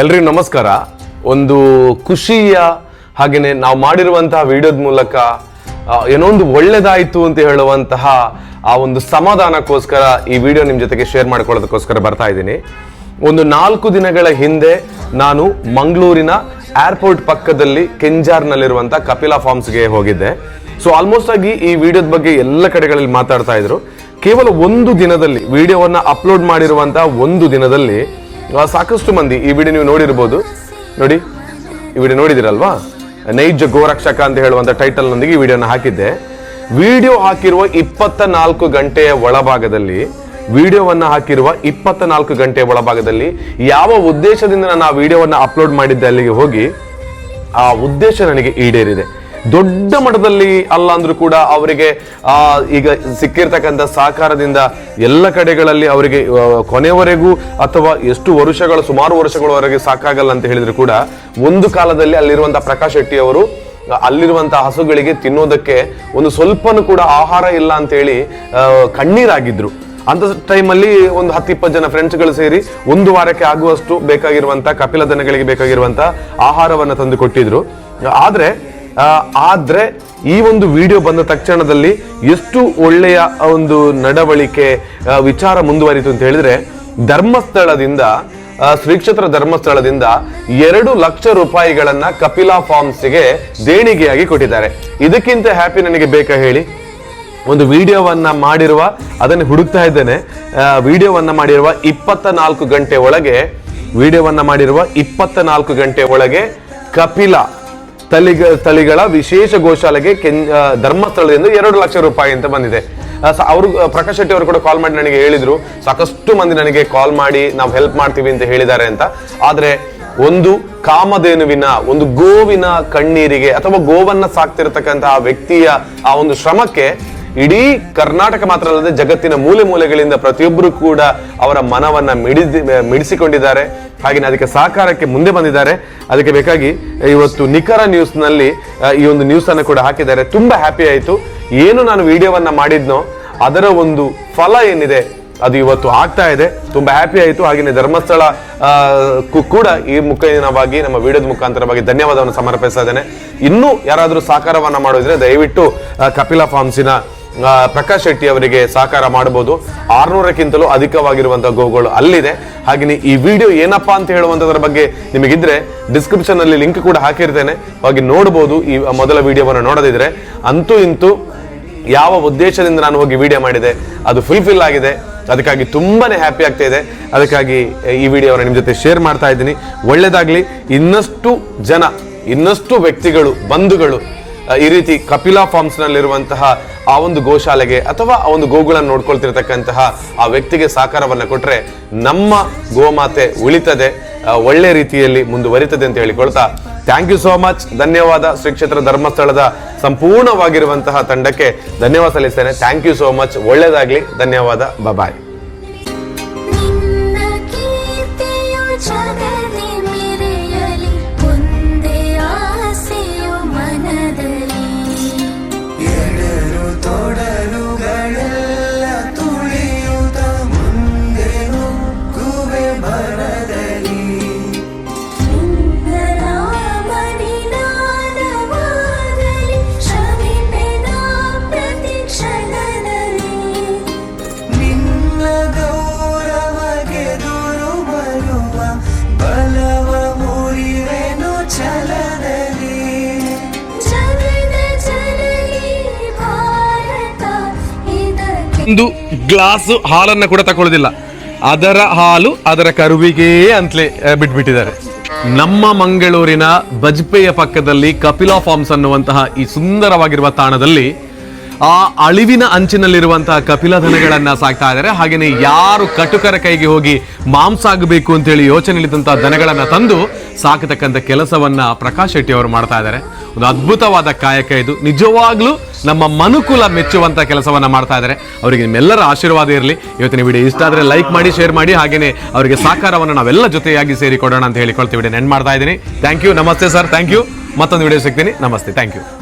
ಎಲ್ರಿಗೂ ನಮಸ್ಕಾರ. ಒಂದು ಖುಷಿಯ ಹಾಗೆಯೇ ನಾವು ಮಾಡಿರುವಂತಹ ವಿಡಿಯೋದ ಮೂಲಕ ಏನೋ ಒಂದು ಒಳ್ಳೇದಾಯಿತು ಅಂತ ಹೇಳುವಂತಹ ಆ ಒಂದು ಸಮಾಧಾನಕ್ಕೋಸ್ಕರ ಈ ವಿಡಿಯೋ ನಿಮ್ಮ ಜೊತೆಗೆ ಶೇರ್ ಮಾಡ್ಕೊಳ್ಳೋದಕ್ಕೋಸ್ಕರ ಬರ್ತಾ ಇದ್ದೀನಿ. ಒಂದು ನಾಲ್ಕು ದಿನಗಳ ಹಿಂದೆ ನಾನು ಮಂಗಳೂರಿನ ಏರ್ಪೋರ್ಟ್ ಪಕ್ಕದಲ್ಲಿ ಕೆಂಜಾರ್ನಲ್ಲಿರುವಂಥ ಕಪಿಲಾ ಫಾರ್ಮ್ಸ್ಗೆ ಹೋಗಿದ್ದೆ. ಸೊ ಆಲ್ಮೋಸ್ಟ್ ಆಗಿ ಈ ವಿಡಿಯೋದ ಬಗ್ಗೆ ಎಲ್ಲ ಕಡೆಗಳಲ್ಲಿ ಮಾತಾಡ್ತಾ ಇದ್ರು. ಕೇವಲ ಒಂದು ದಿನದಲ್ಲಿ, ವಿಡಿಯೋವನ್ನು ಅಪ್ಲೋಡ್ ಮಾಡಿರುವಂತಹ ಒಂದು ದಿನದಲ್ಲಿ ಸಾಕಷ್ಟು ಮಂದಿ ಈ ವಿಡಿಯೋ ನೀವು ನೋಡಿರ್ಬೋದು. ನೋಡಿ, ಈ ವಿಡಿಯೋ ನೋಡಿದಿರಲ್ವಾ? ನೈಜ ಗೋರಕ್ಷಕ ಅಂತ ಹೇಳುವಂತ ಟೈಟಲ್ ನೊಂದಿಗೆ ಈ ವಿಡಿಯೋನ ಹಾಕಿದ್ದೆ. ವಿಡಿಯೋ ಹಾಕಿರುವ ಇಪ್ಪತ್ತ ನಾಲ್ಕು ಗಂಟೆಯ ಒಳಭಾಗದಲ್ಲಿ, ವಿಡಿಯೋವನ್ನು ಹಾಕಿರುವ ಇಪ್ಪತ್ತ ನಾಲ್ಕು ಗಂಟೆಯ ಒಳಭಾಗದಲ್ಲಿ ಯಾವ ಉದ್ದೇಶದಿಂದ ನಾನು ಆ ವಿಡಿಯೋವನ್ನು ಅಪ್ಲೋಡ್ ಮಾಡಿದ್ದೆ ಅಲ್ಲಿಗೆ ಹೋಗಿ, ಆ ಉದ್ದೇಶ ನನಗೆ ಈಡೇರಿದೆ. ದೊಡ್ಡ ಮಟ್ಟದಲ್ಲಿ ಅಲ್ಲ ಅಂದ್ರೂ ಕೂಡ ಅವರಿಗೆ, ಆ, ಈಗ ಸಿಕ್ಕಿರ್ತಕ್ಕಂಥ ಸಹಕಾರದಿಂದ ಎಲ್ಲ ಕಡೆಗಳಲ್ಲಿ ಅವರಿಗೆ ಕೊನೆವರೆಗೂ ಅಥವಾ ಎಷ್ಟು ವರ್ಷಗಳ, ಸುಮಾರು ವರ್ಷಗಳವರೆಗೆ ಸಾಕಾಗಲ್ಲ ಅಂತ ಹೇಳಿದ್ರು ಕೂಡ ಒಂದು ಕಾಲದಲ್ಲಿ ಅಲ್ಲಿರುವಂತಹ ಪ್ರಕಾಶ್ ಶೆಟ್ಟಿ ಅವರು ಅಲ್ಲಿರುವಂತಹ ಹಸುಗಳಿಗೆ ತಿನ್ನೋದಕ್ಕೆ ಒಂದು ಸ್ವಲ್ಪನೂ ಕೂಡ ಆಹಾರ ಇಲ್ಲ ಅಂತ ಹೇಳಿ ಕಣ್ಣೀರಾಗಿದ್ರು. ಅಂತ ಟೈಮಲ್ಲಿ ಒಂದು ಹತ್ತು ಇಪ್ಪತ್ತು ಜನ ಫ್ರೆಂಡ್ಸ್ಗಳು ಸೇರಿ ಒಂದು ವಾರಕ್ಕೆ ಆಗುವಷ್ಟು ಬೇಕಾಗಿರುವಂತಹ ಕಪಿಲ ದನಗಳಿಗೆ ಬೇಕಾಗಿರುವಂತಹ ಆಹಾರವನ್ನು ತಂದು ಕೊಟ್ಟಿದ್ರು. ಆದ್ರೆ ಆದ್ರೆ ಈ ಒಂದು ವಿಡಿಯೋ ಬಂದ ತಕ್ಷಣದಲ್ಲಿ ಎಷ್ಟು ಒಳ್ಳೆಯ ಒಂದು ನಡವಳಿಕೆ ವಿಚಾರ ಮುಂದುವರಿತು ಅಂತ ಹೇಳಿದ್ರೆ, ಧರ್ಮಸ್ಥಳದಿಂದ ಶ್ರೀಕ್ಷೇತ್ರ ಶ್ರೀ ಕ್ಷೇತ್ರ ಧರ್ಮಸ್ಥಳದಿಂದ ಎರಡು ಲಕ್ಷ ರೂಪಾಯಿಗಳನ್ನ ಕಪಿಲಾ ಫಾರ್ಮ್ಸ್ಗೆ ದೇಣಿಗೆಯಾಗಿ ಕೊಟ್ಟಿದ್ದಾರೆ. ಇದಕ್ಕಿಂತ ಹ್ಯಾಪಿ ನನಗೆ ಬೇಕಾ ಹೇಳಿ? ಒಂದು ವಿಡಿಯೋವನ್ನ ಮಾಡಿರುವ, ಅದನ್ನು ಹುಡುಕ್ತಾ ಇದ್ದೇನೆ ವಿಡಿಯೋವನ್ನ ಮಾಡಿರುವ ಇಪ್ಪತ್ತ ನಾಲ್ಕು ಗಂಟೆ ಒಳಗೆ, ವಿಡಿಯೋವನ್ನ ಮಾಡಿರುವ ಇಪ್ಪತ್ತ ನಾಲ್ಕು ಗಂಟೆ ಒಳಗೆ ಕಪಿಲ ತಳಿಗ ತಳಿಗಳ ವಿಶೇಷ ಗೋಶಾಲೆಗೆ ಆ, ಧರ್ಮಸ್ಥಳದಿಂದ ಎರಡು ಲಕ್ಷ ರೂಪಾಯಿ ಅಂತ ಬಂದಿದೆ. ಅವರು ಪ್ರಕಾಶ್ ಶೆಟ್ಟಿ ಅವರು ಕೂಡ ಕಾಲ್ ಮಾಡಿ ನನಗೆ ಹೇಳಿದ್ರು. ಸಾಕಷ್ಟು ಮಂದಿ ನನಗೆ ಕಾಲ್ ಮಾಡಿ ನಾವು ಹೆಲ್ಪ್ ಮಾಡ್ತೀವಿ ಅಂತ ಹೇಳಿದ್ದಾರೆ ಅಂತ. ಆದ್ರೆ ಒಂದು ಕಾಮಧೇನುವಿನ ಒಂದು ಗೋವಿನ ಕಣ್ಣೀರಿಗೆ ಅಥವಾ ಗೋವನ್ನ ಸಾಕ್ತಿರತಕ್ಕಂತಹ ಆ ವ್ಯಕ್ತಿಯ ಆ ಒಂದು ಶ್ರಮಕ್ಕೆ ಇಡೀ ಕರ್ನಾಟಕ ಮಾತ್ರ ಅಲ್ಲದೆ ಜಗತ್ತಿನ ಮೂಲೆ ಮೂಲೆಗಳಿಂದ ಪ್ರತಿಯೊಬ್ಬರು ಕೂಡ ಅವರ ಮನವನ್ನ ಮಿಡಿಸಿಕೊಂಡಿದ್ದಾರೆ. ಹಾಗೆ ಅದಕ್ಕೆ ಸಹಕಾರಕ್ಕೆ ಮುಂದೆ ಬಂದಿದ್ದಾರೆ. ಅದಕ್ಕೆ ಬೇಕಾಗಿ ಇವತ್ತು ನಿಖರ ನ್ಯೂಸ್ನಲ್ಲಿ ಈ ಒಂದು ನ್ಯೂಸ್ ಅನ್ನು ಕೂಡ ಹಾಕಿದ್ದಾರೆ. ತುಂಬ ಹ್ಯಾಪಿ ಆಯಿತು. ಏನು ನಾನು ವಿಡಿಯೋವನ್ನ ಮಾಡಿದ್ನೋ, ಅದರ ಒಂದು ಫಲ ಏನಿದೆ, ಅದು ಇವತ್ತು ಆಗ್ತಾ ಇದೆ. ತುಂಬ ಹ್ಯಾಪಿ ಆಯಿತು. ಹಾಗೆಯೇ ಧರ್ಮಸ್ಥಳ ಕೂಡ ಈ ಮುಖೇನವಾಗಿ, ನಮ್ಮ ವಿಡಿಯೋದ ಮುಖಾಂತರವಾಗಿ ಧನ್ಯವಾದವನ್ನು ಸಮರ್ಪಿಸ್ತಾ ಇದ್ದೇನೆ. ಇನ್ನೂ ಯಾರಾದರೂ ಸಹಕಾರವನ್ನು ಮಾಡಿದ್ರೆ ದಯವಿಟ್ಟು ಕಪಿಲಾ ಫಾರ್ಮ್ಸಿನ ಪ್ರಕಾಶ್ ಶೆಟ್ಟಿ ಅವರಿಗೆ ಸಹಕಾರ ಮಾಡಬಹುದು. ಆರ್ನೂರಕ್ಕಿಂತಲೂ ಅಧಿಕವಾಗಿರುವಂತಹ ಗೋಗಳು ಅಲ್ಲಿದೆ. ಹಾಗೆಯೇ ಈ ವಿಡಿಯೋ ಏನಪ್ಪಾ ಅಂತ ಹೇಳುವಂತದ್ರ ಬಗ್ಗೆ ನಿಮಗಿದ್ರೆ ಡಿಸ್ಕ್ರಿಪ್ಷನ್ ಅಲ್ಲಿ ಲಿಂಕ್ ಕೂಡ ಹಾಕಿರ್ತೇನೆ. ಹಾಗೆ ನೋಡಬಹುದು ಈ ಮೊದಲ ವಿಡಿಯೋವನ್ನು ನೋಡದಿದ್ರೆ. ಅಂತೂ ಇಂತೂ ಯಾವ ಉದ್ದೇಶದಿಂದ ನಾನು ಹೋಗಿ ವಿಡಿಯೋ ಮಾಡಿದೆ, ಅದು ಫುಲ್ಫಿಲ್ ಆಗಿದೆ. ಅದಕ್ಕಾಗಿ ತುಂಬಾನೇ ಹ್ಯಾಪಿ ಆಗ್ತಾ ಇದೆ. ಅದಕ್ಕಾಗಿ ಈ ವಿಡಿಯೋವನ್ನು ನಿಮ್ಮ ಜೊತೆ ಶೇರ್ ಮಾಡ್ತಾ ಇದ್ದೀನಿ. ಒಳ್ಳೇದಾಗ್ಲಿ. ಇನ್ನಷ್ಟು ಜನ, ಇನ್ನಷ್ಟು ವ್ಯಕ್ತಿಗಳು, ಬಂಧುಗಳು ಈ ರೀತಿ ಕಪಿಲಾ ಫಾರ್ಮ್ಸ್ ನಲ್ಲಿರುವಂತಹ ಆ ಒಂದು ಗೋಶಾಲೆಗೆ ಅಥವಾ ಆ ಒಂದು ಗೋಗಳನ್ನು ನೋಡ್ಕೊಳ್ತಿರ್ತಕ್ಕಂತಹ ಆ ವ್ಯಕ್ತಿಗೆ ಸಹಕಾರವನ್ನು ಕೊಟ್ರೆ ನಮ್ಮ ಗೋಮಾತೆ ಉಳಿತದೆ ಒಳ್ಳೆ ರೀತಿಯಲ್ಲಿ ಮುಂದುವರಿತದೆ ಅಂತ ಹೇಳಿಕೊಳ್ತಾ ಥ್ಯಾಂಕ್ ಯು ಸೋ ಮಚ್ ಧನ್ಯವಾದ. ಶ್ರೀ ಕ್ಷೇತ್ರ ಧರ್ಮಸ್ಥಳದ ಸಂಪೂರ್ಣವಾಗಿರುವಂತಹ ತಂಡಕ್ಕೆ ಧನ್ಯವಾದ ಸಲ್ಲಿಸ್ತೇನೆ. ಥ್ಯಾಂಕ್ ಯು ಸೋ ಮಚ್ ಒಳ್ಳೇದಾಗ್ಲಿ ಧನ್ಯವಾದ. ಬಾಯ್ ಒಂದು ಗ್ಲಾಸ್ ಹಾಲನ್ನು ಕೂಡ ತಕೊಳ್ಳೋದಿಲ್ಲ. ಅದರ ಹಾಲು ಅದರ ಕರುವಿಗೆ ಅಂತಲೇ ಬಿಟ್ಬಿಟ್ಟಿದ್ದಾರೆ. ನಮ್ಮ ಮಂಗಳೂರಿನ ಬಜ್ಪೆಯ ಪಕ್ಕದಲ್ಲಿ ಕಪಿಲಾ ಫಾರ್ಮ್ಸ್ ಅನ್ನುವಂತಹ ಈ ಸುಂದರವಾಗಿರುವ ತಾಣದಲ್ಲಿ ಆ ಅಳಿವಿನ ಅಂಚಿನಲ್ಲಿರುವಂತಹ ಕಪಿಲ ದನಗಳನ್ನ ಸಾಕ್ತಾ ಇದ್ದಾರೆ. ಹಾಗೇನೆ ಯಾರು ಕಟುಕರ ಕೈಗೆ ಹೋಗಿ ಮಾಂಸ ಆಗಬೇಕು ಅಂತ ಹೇಳಿ ಯೋಚನೆಯಲ್ಲಿದ್ದಂತಹ ದನಗಳನ್ನ ತಂದು ಸಾಕತಕ್ಕಂಥ ಕೆಲಸವನ್ನ ಪ್ರಕಾಶ್ ಶೆಟ್ಟಿ ಅವರು ಮಾಡ್ತಾ ಇದ್ದಾರೆ. ಒಂದು ಅದ್ಭುತವಾದ ಕಾಯಕ ಇದು. ನಿಜವಾಗ್ಲೂ ನಮ್ಮ ಮನುಕುಲ ಮೆಚ್ಚುವಂತ ಕೆಲಸವನ್ನ ಮಾಡ್ತಾ ಇದ್ದಾರೆ. ಅವರಿಗೆ ನಿಮ್ಮೆಲ್ಲರ ಆಶೀರ್ವಾದ ಇರಲಿ. ಇವತ್ತಿನ ವಿಡಿಯೋ ಇಷ್ಟ ಆದ್ರೆ ಲೈಕ್ ಮಾಡಿ, ಶೇರ್ ಮಾಡಿ. ಹಾಗೇನೆ ಅವರಿಗೆ ಸಹಕಾರವನ್ನು ನಾವೆಲ್ಲ ಜೊತೆಯಾಗಿ ಸೇರಿಕೊಡೋಣ ಅಂತ ಹೇಳಿಕೊಳ್ತೀವಿ ವಿಡಿಯೋ ನೆನ್ ಮಾಡ್ತಾ ಇದ್ದೀನಿ. ಥ್ಯಾಂಕ್ ಯು ನಮಸ್ತೆ ಸರ್. ಥ್ಯಾಂಕ್ ಯು ಮತ್ತೊಂದು ವಿಡಿಯೋ ಸಿಗ್ತೀನಿ. ನಮಸ್ತೆ. Thank you